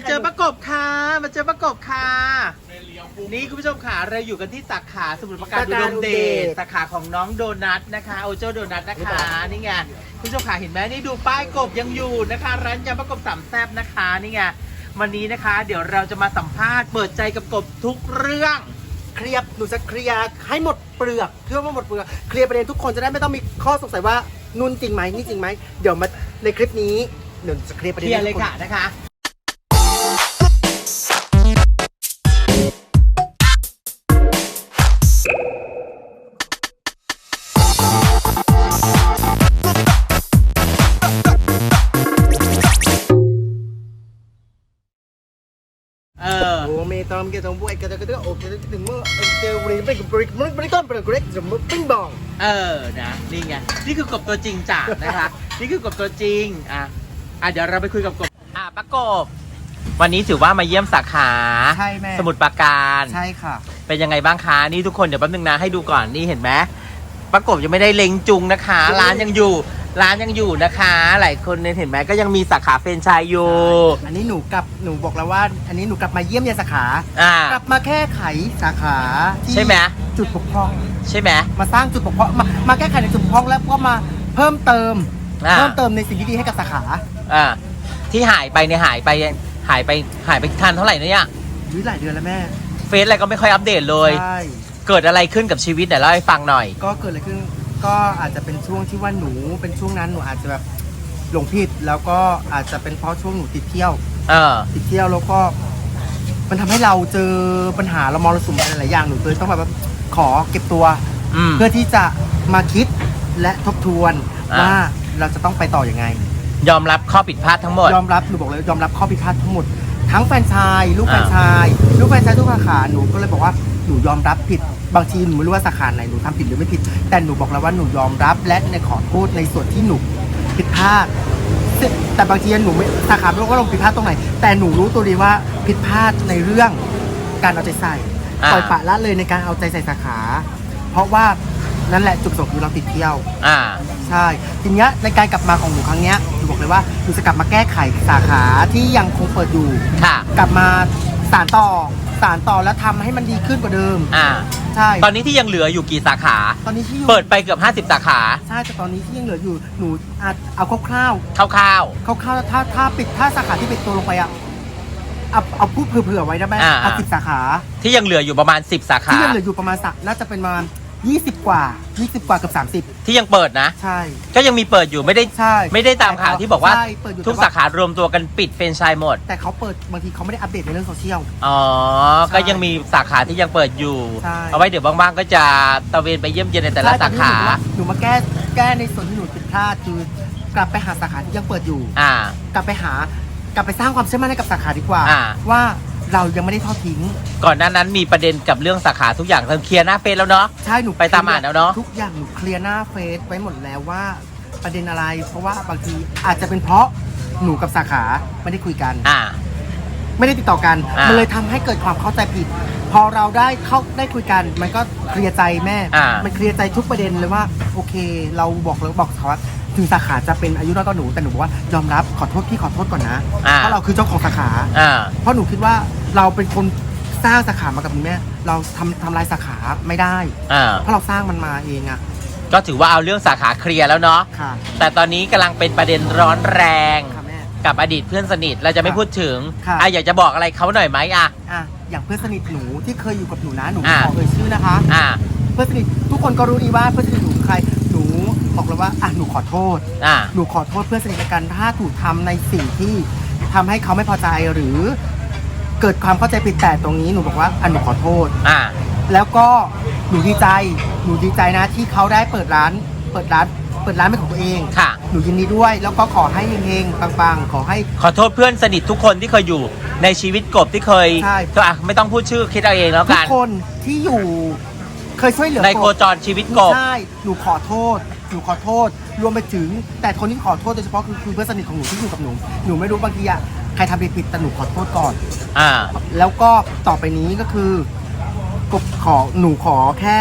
มาเจอประกบค่ะ มาเจอประกบค่ะ นี่คุณผู้ชมค่ะเราอยู่กันที่สาขาสมุทรปราการอุดมเดชสาขาของน้องโดนัทนะคะ โอโจโดนัทนะคะ นี่ไง คุณผู้ชมค่ะเห็นไหมนี่ดูป้ายกบยังอยู่นะคะ ร้านยำประกบสามแซ่บนะคะ นี่ไง วันนี้นะคะ เดี๋ยวเราจะมาสัมภาษณ์เปิดใจกับกบทุกเรื่อง เคลียร์หนูจะเคลียร์ให้หมดเปลือกเพื่อว่าหมดเปลือก เคลียร์ประเด็นทุกคนจะได้ไม่ต้องมีข้อสงสัยว่านุ่นจริงไหมนี่จริงไหม เดี๋ยวมาในคลิปนี้เดี๋ยวจะเคลียร์ประเคเด็นลียร์ให้เลยทุกค่ะนะคะ อเดวรีบริกบริกบริกต้นบริกบริกจะมือปิ้งบองเออนะนี่ไงนี่คือกบตัวจริงจ้ะนะคะนี่คือกบตัวจริงอะอะเดี๋ยวเราไปคุยกับกบอะประกบ วันนี้ถือว่ามาเยี่ยมสาขาใช่แม่ สมุดปราการใช่ค่ะ เป็นยังไงบ้างคะนี่ทุกคนเดี๋ยวแป๊บนึงนะให้ดูก่อนนี่เห็นไหมประกบยังไม่ได้เล็งจุงนะคะ ร้านยังอยู่ ร้านยังอยู่นะคะ หลายคนเนี่ยเห็นไหมก็ยังมีสาขาเฟรนไชส์อยู่อันนี้หนูกลับหนูบอกแล้วว่า อันนี้หนูกลับมาเยี่ยมยายสาขา อ่า กลับมาแก้ไขสาขาที่ใช่ไหมจุดบกพร่อง ใช่ไหม มาสร้างจุดบกพร่องมามาแก้ไขในจุดบกพร่องแล้วก็มาเพิ่มเติม อ่า เพิ่มเติมในสิ่งที่ดีให้กับสาขาอ่า ที่หายไปเนี่ยหายไปหายไปหายไปทันเท่าไหร่นะเนี่ยหรือหลายเดือนแล้วแม่เฟซอะไรก็ไม่ค่อยอัปเดตเลย ใช่เกิดอะไรขึ้นกับชีวิตเดี๋ยวเล่าให้ฟังหน่อย ก็เกิดอะไรขึ้น ก็อาจจะเป็นช่วงที่ว่าหนูเป็นช่วงนั้นหนูอาจจะแบบหลงผิดแล้วก็อาจจะเป็นเพราะช่วงหนูติดเที่ยว เออ ติดเที่ยวแล้วก็ มันทำให้เราเจอปัญหาเรามรสุมอะไรหลายอย่างหนูเลยต้องแบบว่าขอเก็บตัว อืม เพื่อที่จะมาคิดและทบทวนอ่า ว่าเราจะต้องไปต่ออยังไง ยอมรับข้อผิดพลาดทั้งหมด ยอมรับหนูบอกเลยยอมรับข้อผิดพลาดทั้งหมด ทั้งแฟรนไชาย ลูกแฟรอ่านไชายลูกแฟรนไชายทุกสาขาหนูก็เลยบอกว่าห นูยอมรับผิด บางทีหนูไม่รู้ว่าสาขาไหนหนูทำผิดหรือไม่ผิด แต่หนูบอกแล้วว่าหนูยอมรับและในขอโทษในส่วนที่หนูผิดพลาดซึ่งแต่บางทีหนูไม่สาขาไม่รู้ว่าเราผิดพลาดตรงไหน แต่หนูรู้ตัวดีว่าผิดพลาดในเรื่องการเอาใจใส่อ่า ปล่อยปละละเลยในการเอาใจใส่สาขา เพราะว่านั่นแหละจุดประสงค์คือเราติดเที่ยว อ่า ใช่ทีเนี้ยในการกลับมาของหนูครั้งเนี้ยหนูบอกเลยว่าหนูจะกลับมาแก้ไขสาขาที่ยังคงเปิดอยู่ ค่ะ กลับมาสารต่อ สารต่อแล้วทำให้มันดีขึ้นกว่าเดิม อ่า ใช่ ตอนนี้ที่ยังเหลืออยู่กี่สาขา ตอนนี้ที่อยู่เปิดไปเกือบ 50 สาขาใช่แต่ตอนนี้ที่ยังเหลืออยู่หนูอาจเอาคร่าวคร่าวๆคร่าวๆถ้าถ้าปิดถ้าสาขาที่ปิดตัวลงไปอะเอาเอาพูดเผื่อๆไว้ได้ไหมอ่า เอาสิบสาขาๆที่ยังเหลืออยู่ประมาณ 10 สาขา ที่ยังเหลืออยู่ประมาณสักน่าจะเป็นประมาณ ยี่สิบกว่ายี่สิบกว่าเกือบสามสิบที่ยังเปิดนะใช่ ก็ยังมีเปิดอยู่ไม่ได้ใช่ไม่ได้ตามข่าวที่บอกว่า ใช่เปิดอยู่ทุกแต่ว่สาขารวมตัวกันปิดเฟรนไชส์หมด แต่เขาเปิดบางทีเขาไม่ได้อัปเดตในเรื่องโซเชียล อ๋อใช่ก็ยังมีสาขาที่ยังเปิดอยู่ ใช่ เอาไว้เดี๋ยวว่างๆก็จะตระเวนไปเยี่ยมเยียนในแต่ละสาขา ใช่แต่นี่หนูว่าหนูมาแก้แก้ในส่วนที่หนูผิดพลาดคือกลับไปหาสาขาที่ยังเปิดอยู่ อ่า กลับไปหากลับไปสร้างความเชื่อมั่นให้กับสาขาดีกว่า อ่า ว่า เรายังไม่ได้ทอดทิ้ง ก่อนหน้านั้นมีประเด็นกับเรื่องสาขาทุกอย่างเธอเคลียร์หน้าเฟซแล้วเนาะ ใช่หนูไปตามอ่านแล้วเนอะ ทุกอย่างหนูเคลียร์หน้าเฟซไว้หมดแล้วว่าประเด็นอะไร เพราะว่าบางทีอาจจะเป็นเพราะหนูกับสาขาไม่ได้คุยกัน อ่า ไม่ได้ติดต่อกัน อ่ามัมันเลยทำให้เกิดความเข้าใจผิด พอเราได้เข้าได้คุยกัน มันก็เคลียร์ใจแม่ อ่ามันเคลียร์ใจทุกประเด็นเลยว่า โอเค เราบอกแล้วบอกเขาว่าถึงสาขาจะเป็นอายุน้อยกว่าหนูแต่หนูบอกว่ายอมรับขอโทษพี่ขอโทษก่อนนะ อ่า เพราะเราคือเจ้าของสาขา อ่า เพราะหนูคิดว่า เราเป็นคนสร้างสาขามากับคุณแม่ เราทำทำลายสาขาไม่ได้ อ่า เพราะเราสร้างมันมาเองอะก็ถือว่าเอาเรื่องสาขาเคลียร์แล้วเนาะ ค่ะ แต่ตอนนี้กำลังเป็นประเด็นร้อนแรง ค่ะแม่ กับอดีตเพื่อนสนิทเราจะไม่ค่ะพูดถึงค่ะ อะอยากจะบอกอะไรเขาหน่อยไหมอะ อะอย่างเพื่อนสนิทหนูที่เคยอยู่กับหนูนะหนูอ่า ขอเอ่ยชื่อนะคะ อ่าเพื่อนสนิททุกคนก็รู้ดีว่าเพื่อนสนิทหนูคือใคร หนูบอกเลยว่าอะหนูขอโทษ อ่าหนูขอโทษเพื่อนสนิทในการถ้าถูกทำในสิ่งที่ทำให้เขาไม่พอใจหรือ เกิดความเข้าใจผิดแต่ตรงนี้หนูบอกว่าอะหนูขอโทษ อ่า แล้วก็หนูดีใจ หนูดีใจนะที่เขาได้เปิดร้าน เปิดร้าน เปิดร้านเป็นของตัวเอง ค่ะ หนูยินดีด้วย แล้วก็ขอให้เฮงๆปังๆ ขอให้ ขอโทษเพื่อนสนิททุกคนที่เคยอยู่ในชีวิตกบที่เคยใช่ ก็อะไม่ต้องพูดชื่อคิดเอาเองแล้วทุกักนคนที่อยู่ เคยช่วยเหลือในโคกบจรชีวิตกบ ใช่ หนูขอโทษ หนูขอโทษ รวมไปถึง แต่คนที่ขอโทษโดยเฉพาะคือคือเพื่อนสนิทของหนูที่อยู่กับหนู หนูไม่รู้บางทีอะใครทำผิดผิดแต่หนูขอโทษก่อน อ่า แล้วก็ต่อไปนี้ก็คือกบขอหนูขอแค่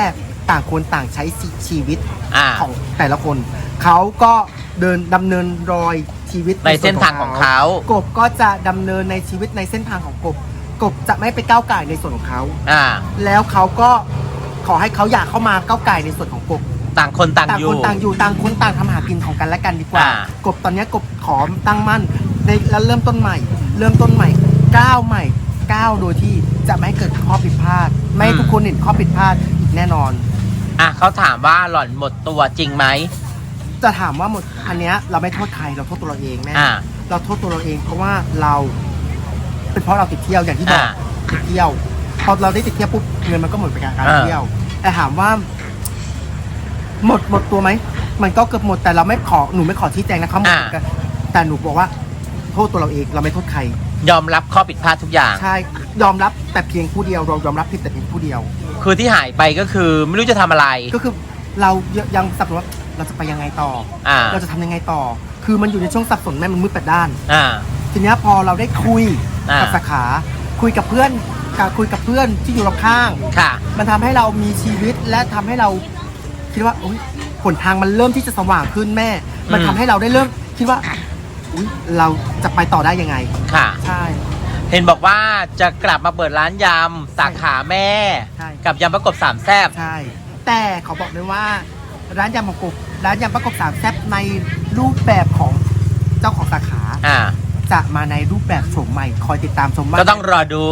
ต่างคนต่างใช้ชีวิตอ่า ของแต่ละคน เขาก็เดินดำเนินรอยชีวิตในเส้นทางของเขา กบก็จะดำเนินในชีวิตในเส้นทางของกบ กบจะไม่ไปก้าวไก่ายในส่วนของเขา อ่า แล้วเขาก็ขอให้เขาอยากเข้ามาก้าวไก่ายในส่วนของกบ ต่างคนต่างต่างอยู่ คนต่างอยู่ต่างคนต่างทำหากินของกันและกันดีกว่า อ่ากบตอนเนี้ยกบขอตั้งมั่นในแล้วเริ่มต้นใหม่ เริ่มต้นใหม่ก้าวใหม่ก้าวโดยที่จะไม่ให้เกิดข้อผิดพลาด ไม่ให้ทุกคนเห็นข้อผิดพลาดอีกแน่นอน อะเขาถามว่าหล่อนหมดตัวจริงไหม จะถามว่าหมดอันเนี้ยเราไม่โทษใครเราโทษตัวเราเองแม่อ่า เราโทษตัวเราเอง เพราะว่าเราเป็นเพราะเราติดเที่ยวอย่างที่บอกอ่าติดเที่ยวพอเราได้ติดเที่ยวปุ๊บเงินมันก็หมดไปกับการอ่าเที่ยว แต่ถามว่า หมดหมดตัวไหม มันก็เกือบหมดแต่เราไม่ขอหนูไม่ขอชี้แจงนะครับหมดเหมือนกันแต่หนูบอกว่า โทษตัวเราเองเราไม่โทษใคร ยอมรับข้อผิดพลาดทุกอย่าง ใช่ยอมรับแต่เพียงผู้เดียวเรายอมรับผิดแต่เพียงผู้เดียว คือที่หายไปก็คือไม่รู้จะทำอะไร ก็คือเรายังสับสนว่าเราจะไปยังไงต่อ อ่า เราจะทำยังไงต่อ คือมันอยู่ในช่วงสับสนแม่มันมืดแปดด้าน อ่า ทีเนี้ยพอเราได้คุยอ่ากั กับสาขาคุยกับเพื่อนกับคุยกับเพื่อนที่อยู่รอบข้าง ค่ะ มันทำให้เรามีชีวิตและทำให้เรา คิดว่าอุ๊ยผลทางมันเริ่มที่จะสว่างขึ้นแม่ มันอืมทำให้เราได้เริ่มคิดว่าอุ๊ยเราจะไปต่อได้ยังไง ค่ะ ใช่ เห็นบอกว่าจะกลับมาเปิดร้านยำสาขาแม่ ใช่ กับยำประกบสามแซบ ใช่ แต่ขอบอกเลยว่า ร้านยำประกบร้านยำประกบสามแซ่บในรูปแบบของเจ้าของสาขา อ่า จะมาในรูปแบบโฉมใหม่ คอยติดตามชมว่าก็ต้องรอดู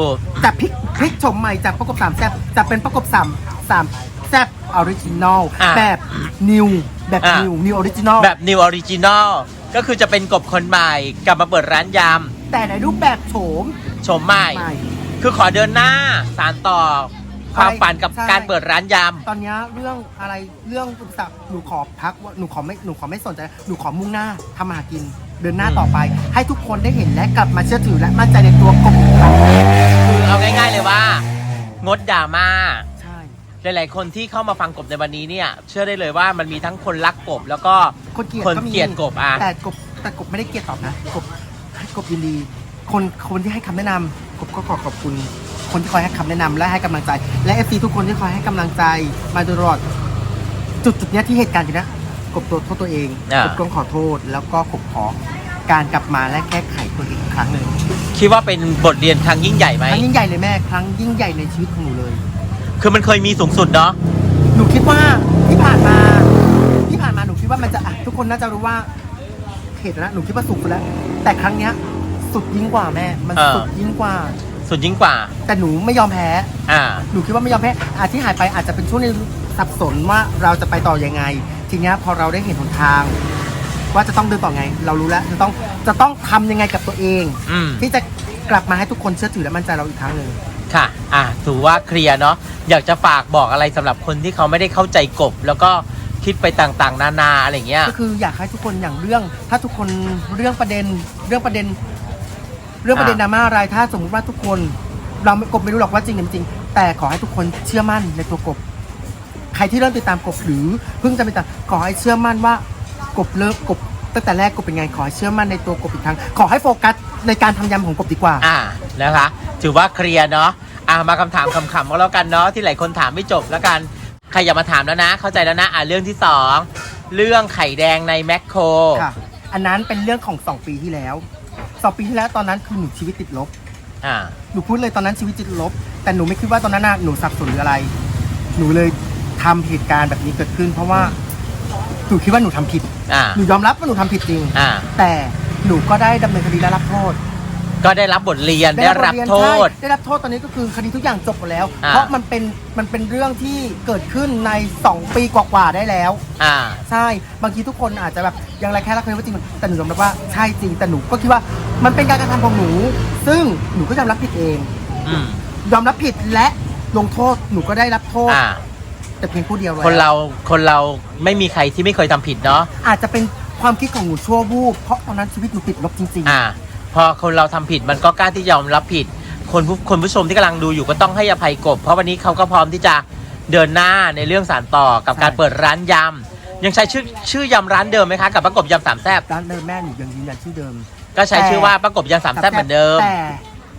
จะพลิกพลิกชมใหม่จากประกบสามแซบจะเป็นประกบสามสาม แซบออริจินอลอะ แบบนิวแบบอะนิวนิวออริจินอลแบบ New Original ก็คือจะเป็นกบคนใหม่กลับมาเปิดร้านยแต่ในรูปแบบโฉมำชมใหม่ ใหม่ คือขอเดินหน้าสารต่อความฝันกับใช่ การเปิดร้านยตอนเนี้ยเรื่องอะไรเรื่องอุปสรรคหนูขอพักว่าหนูขอไม่หนูขอไม่สนใจหนูขอมุ่งหน้าทำมาหากิน เดินหน้าต่อไป ให้ทุกคนได้เห็นและกลับมาเชื่อถือและมั่นใจในตัวกบอีกครั้งำคือเอาง่ายๆเลยว่า งดดราม่าใช่ หลายๆคนที่เข้ามาฟังกบในวันนี้เนี่ยเชื่อได้เลยว่ามันมีทั้งคนรักกบ แล้วก็คนเกลียดคนก็มีเกลียดกบอะแต่กบแต่กบไม่ได้เกลียดตอบนะกบกบยินดี คนคนที่ให้คำแนะนำกบก็ขอขอบคุณ คนที่คอยให้คำแนะนำและให้กำลังใจ และเอฟซีทุกคนที่คอยให้กำลังใจมาโดยตลอด จุดจุดๆเนี้ยที่เหตุการณ์อยู่นะกบตัวโทษตัวเองอ่า กบต้องขอโทษ แล้วก็กบขอการกลับมาและแก้ไขตัวเองอีกครั้งหนึ่งคิดว่าเป็นบทเรียนครั้งยิ่งใหญ่ไหม ครั้งยิ่งใหญ่เลยแม่ครั้งยิ่งใหญ่ในชีวิตของหนูเลย คือมันเคยมีสูงสุดเนาะ หนูคิดว่าที่ผ่านมา ที่ผ่านมาหนูคิดว่ามันจะอะทุกคนน่าจะรู้ว่าเหตุนะหนูคิดว่าสุดไปแล้ว แต่ครั้งเนี้ย สุดยิ่งกว่าแม่ มันเออ สุดยิ่งกว่า สุดยิ่งกว่า แต่หนูไม่ยอมแพ้ อ่า หนูคิดว่าไม่ยอมแพ้อาที่หายไปอาจจะเป็นช่วงในสับสนว่าเราจะไปต่อยังไง ทีเนี้ยพอเราได้เห็นหนทาง ว่าจะต้องเดินต่อไง เรารู้แล้วจะต้องจะต้องทำยังไงกับตัวเอง อืม ที่จะกลับมาให้ทุกคนเชื่อถือและมั่นใจเราอีกครั้งหนึ่ง ค่ะ อะถือว่าเคลียร์เนาะ อยากจะฝากบอกอะไรสำหรับคนที่เขาไม่ได้เข้าใจกบ แล้วก็คิดไปต่างๆ นานาอะไรเงี้ย ก็คืออยากให้ทุกคนอย่างเรื่อง ถ้าทุกคนเรื่องประเด็นเรื่องประเด็น เรื่องประเด็นดราม่าอะไรถ้าสมมติว่าทุกคน เราไม่กบไม่รู้หรอกว่าจริงหรือไม่จริง แต่ขอให้ทุกคนเชื่อมั่นในตัวกบ ใครที่เริ่มติดตามกบหรือเพิ่งจะติดตามขอให้เชื่อมั่นว่ากบเริ่มกบตั้งแต่แรกกบเป็นไงขอให้เชื่อมั่นในตัวกบอีกครั้งขอให้โฟกัสในการทำยำของกบดีกว่า อ่านะคะ ถือว่าเคลียร์เนาะอ่ามาคำถามคำๆก็แล้วกันเนาะที่หลายคนถามไม่จบแล้วกันใครอย่ามาถามแล้วนะ เข้าใจแล้วนะอ่าเรื่องที่สองเรื่องไข่แดงในแมคโครค่ะ อันนั้นเป็นเรื่องของสองปีที่แล้วสองปีที่แล้วตอนนั้นคือหนูชีวิตติดลบ อ่าหนูพูดเลยตอนนั้นชีวิตติดลบ แต่หนูไม่คิดว่าตอนนั้นน่ะหนูสับสนหรืออะไร หนูเลยทำเหตุการณ์แบบนี้เกิดขึ้น เพราะว่าหนูคิดว่าหนูทำผิด อ่าหนูยอมรับว่าหนูทำผิดจริง อ่าแต่หนูก็ได้ดำเนินคดีและรับโทษ ก็ได้รับบทเรียนได้รับทเยนโทษ ใช่ได้รับโทษตอนนี้ก็คือคดีทุกอย่างจบหมดแล้ว อ่า เพราะมันเป็นมันเป็นเรื่องที่เกิดขึ้นใน 2 ปีกว่าๆได้แล้ว อ่า ใช่บางทีทุกคนอาจจะแบบยังไรแค่รักเคยว่าจริงแต่หนูยอมรับว่าใช่จริงแต่หนูก็คิดว่ามันเป็นการกระทำของหนู ซึ่งหนูก็ยอมรับผิดเอง อืมยอมรับผิดและลงโทษหนูก็ได้รับโทษ อ่า แต่เพียงผู้เดียวแล้วคนเราคนเราไม่มีใครที่ไม่เคยทำผิดเนาะอาจจะเป็นความคิดของหนูชั่ววูบเพราะตอนนั้นชีวิตหนูติดลบจริง อ่าพ อคนเราทำผิดมันก็กล้าที่จะยอมรับผิด คนผู้คนผู้ชมที่กำลังดูอยู่ก็ต้องให้อภัยกบ เพราะวันนี้เขาก็พร้อมที่จะเดินหน้าในเรื่องสารต่อกับการเปิดร้านยำยังใช้ชื่อชื่อยำร้านเดิมไหมคะกับประกบยำสามแซบๆร้านเดิมแม่หนูยังยืนยันชื่อเดิม ก็ใช้ชื่อว่าประกบยำสามแซบเหมือนเดิมแต่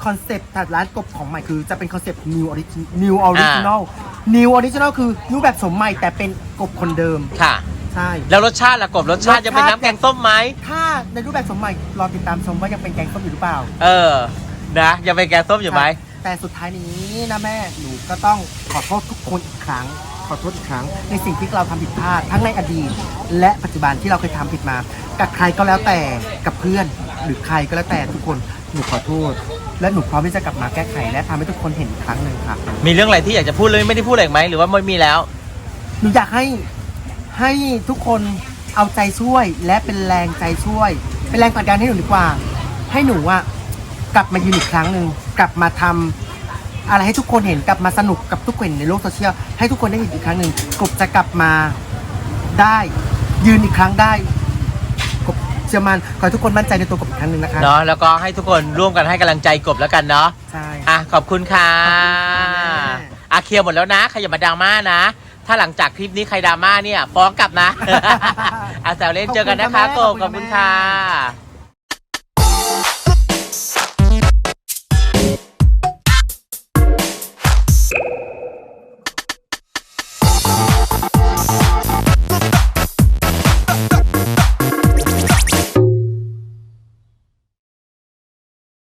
คอนเซปต์ถัดร้านกบของใหม่คือจะเป็นคอนเซปต์ new original new original new original คือรูปแบบสมใหม่แต่เป็นกบคนเดิมค่ะ ใช่ แล้วรสชาติล่ะกบรสชาติจะเป็นน้ำแกงส้มไหมถ้าในรูปแบบสมใหม่รอติดตามชมว่ายังเป็นแกงส้มอยู่หรือเปล่า เออ นะยังเป็นแกงส้มอยู่ไหมแต่สุดท้ายนี้นะแม่หนูก็ต้องขอโทษทุกคนอีกครั้ง ขอโทษอีกครั้ง ในสิ่งที่เราทำผิดพลาดทั้งในอดีต และปัจจุบันที่เราเคยทำผิดมา กับใครก็แล้วแต่กับเพื่อน หรือใครก็แล้วแต่ทุกคนหนูขอโทษ และหนูพร้อมที่จะกลับมาแก้ไข และทำให้ทุกคนเห็นอีกครั้งหนึ่งค่ะมีเรื่องอะไรที่อยากจะพูดเลยไม่ได้พูดอะไรอีกไหมหรือว่าไม่มีแล้วหนูอยากให้ ให้ทุกคนเอาใจช่วยและเป็นแรงใจช่วย เป็นแรงผลักดันให้หนูดีกว่า ให้หนูอะกลับมายืนอีกครั้งหนึ่งกลับมาทำอะไรให้ทุกคนเห็นกลับมาสนุกกับทุกคนในโลกโซเชียลให้ทุกคนได้เห็นอีกครั้งหนึ่งกบจะกลับมาได้ยืนอีกครั้งได้กบเชื่อมันขอให้ทุกคนมั่นใจในตัวกบอีกครั้งหนึ่งนะคะเนาะแล้วก็ให้ทุกคนร่วมกันให้กำลังใจกบแล้วกันเนาะใช่อะขอบคุณค่ะขอบคุณค่ะแม่อะเคลียร์หมดแล้วนะใครอย่ามาดราม่านะ ถ้าหลังจากคลิปนี้ใครดราม่าเนี่ยฟ้องกลับนะอะแซวเล่นเจอกันนะคะกบขอบคุณค่ะ